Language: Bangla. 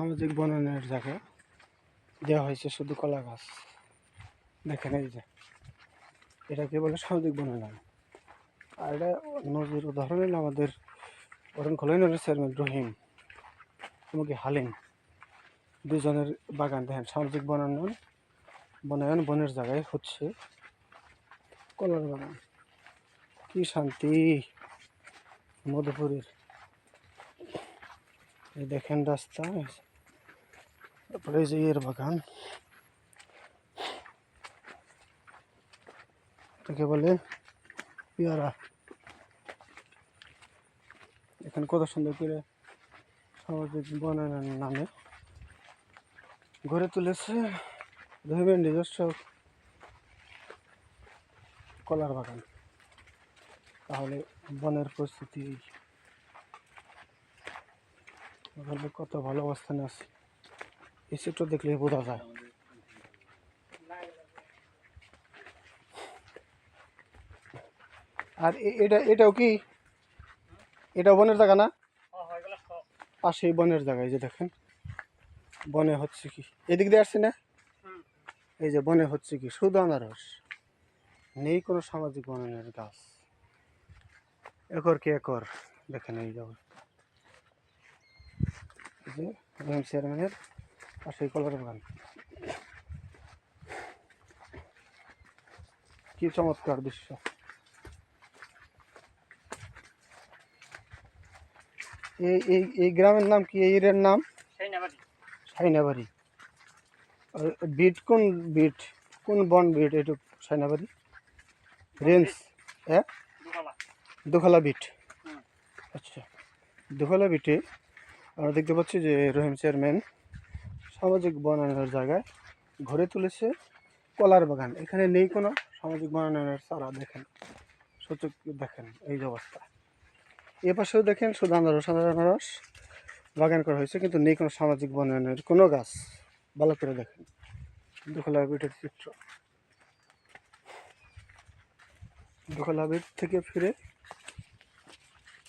সামাজিক বনায়নের জায়গা দেওয়া হয়েছে শুধু কলা গাছ। দেখেন এই যে, এটাকে বলে সামাজিক বনায়ন আর এটা নদীর উদাহরণ হলো আমাদের অরণ খোলাইনের চেয়ারম্যান রহিম এমনকি হালিম। দুজনের বাগান, দেখেন, সামাজিক বনায়ন বনায়ন বনের জায়গায় হচ্ছে কলার বাগান। কি শান্তি! মধুপুরের। দেখেন রাস্তা তারপরে এই যে এর বাগান এটাকে বলে পেয়ারা। এখানে কত সুন্দর করে সামাজিক বনায়নের নামে। গড়ে তুলেছে রহিমের নিজস্ব কলার বাগান। তাহলে বনের পরিস্থিতি কত ভালো অবস্থানে আছে। এই চিত্র দেখলে বোঝা যায় আর এটা এটাও কি এটা বনের জায়গা না পাশেই বনের জায়গা এই যে দেখেন বনে হচ্ছে কি এদিক দিয়ে আসছে না এই যে বনে হচ্ছে কি শুধু আনারস নেই কোনো সামাজিক বনায়নের গাছ একর কি একর দেখেন এই যে অবস্থা। এই সেই কলার বাগান। কি চমৎকার দৃশ্য। এই এই এই গ্রামের নাম কি? এই এরিয়ার নাম? সাইনাবাড়ি। বিট কোন বিট? কোন বন বিট এটা সাইনাবাড়ি? রেঞ্জ হ্যাঁ দোখালা। বিট। আচ্ছা। দোখালা বিটে আমরা দেখতে পাচ্ছি যে রহিম চেয়ারম্যান সামাজিক বনায়নের জায়গায় ঘরে তুলেছে কলার বাগান। এখানে নেই কোনো সামাজিক বনায়নের চারা, দেখেন। সচক দেখেন, এই যে অবস্থা। এ পাশেও দেখেন শুধু আনারস আনারস বাগান করা হয়েছে, কিন্তু নেই কোনো সামাজিক বনায়নের কোনো গাছ। ভালো করে দেখেন। দোখলা বিটের চিত্র। দোখলা বিট থেকে ফিরে